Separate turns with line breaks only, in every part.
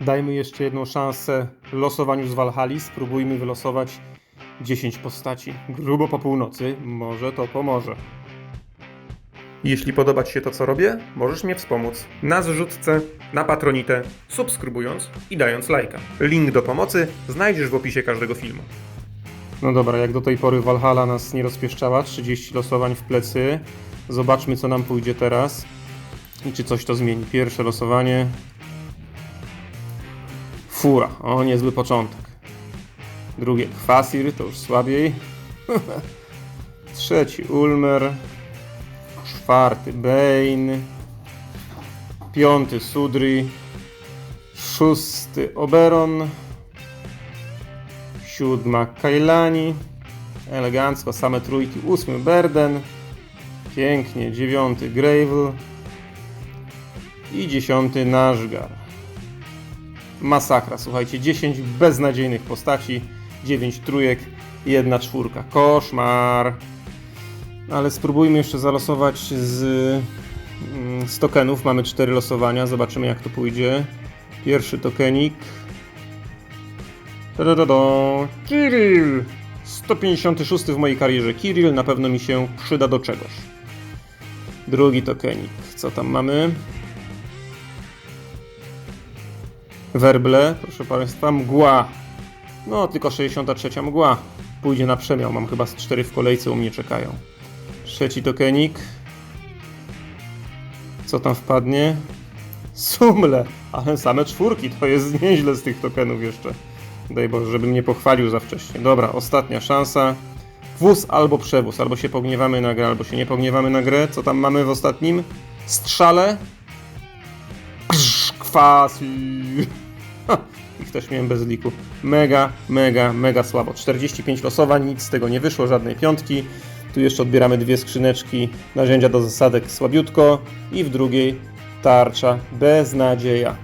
Dajmy jeszcze jedną szansę losowaniu z Walhali. Spróbujmy wylosować 10 postaci. Grubo po północy. Może to pomoże. Jeśli podoba Ci się to, co robię, możesz mnie wspomóc na zrzutce, na patronitę, subskrybując i dając lajka. Link do pomocy znajdziesz w opisie każdego filmu. No dobra, jak do tej pory Valhalla nas nie rozpieszczała, 30 losowań w plecy. Zobaczmy, co nam pójdzie teraz i czy coś to zmieni. Pierwsze losowanie. Fura, o niezły początek. Drugie Kwasir, to już słabiej. Trzeci Ulmer. Czwarty Bane. Piąty Sudri. Szósty Oberon. Siódma Kailani. Elegancko, same trójki. Ósmy Berden. Pięknie. Dziewiąty Gravel. I dziesiąty Nashgar. Masakra, słuchajcie. 10 beznadziejnych postaci. 9 trójek. Jedna czwórka. Koszmar. Ale spróbujmy jeszcze zalosować z, mm, z tokenów. Mamy 4 losowania. Zobaczymy jak to pójdzie. Pierwszy tokenik. Tadadada. Kirill! 156 w mojej karierze Kirill na pewno mi się przyda do czegoś. Drugi tokenik. Co tam mamy? Werble, proszę Państwa. Mgła. No, tylko 63 mgła. Pójdzie na przemiał. Mam chyba z 4 w kolejce u mnie czekają. Trzeci tokenik. Co tam wpadnie? Sumle, ale same czwórki, to jest nieźle z tych tokenów jeszcze. Daj Boże, żebym nie pochwalił za wcześnie. Dobra, ostatnia szansa. Wóz albo przewóz, albo się pogniewamy na grę, albo się nie pogniewamy na grę. Co tam mamy w ostatnim? Strzale. Ha, Ich też miałem bez liku. Mega, mega, mega słabo. 45 losowań, nic z tego nie wyszło, żadnej piątki. Tu jeszcze odbieramy dwie skrzyneczki narzędzia do zasadek słabiutko i w drugiej tarcza beznadzieja.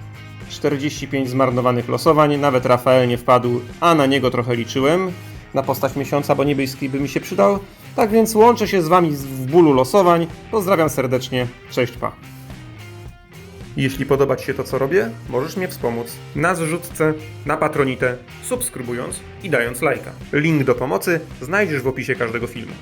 45 zmarnowanych losowań, nawet Rafael nie wpadł, a na niego trochę liczyłem. Na postać miesiąca, bo niebieski by mi się przydał. Tak więc łączę się z Wami w bólu losowań. Pozdrawiam serdecznie. Cześć, pa. Jeśli podoba Ci się to, co robię, możesz mnie wspomóc na zrzutce, na patronitę, subskrybując i dając lajka. Link do pomocy znajdziesz w opisie każdego filmu.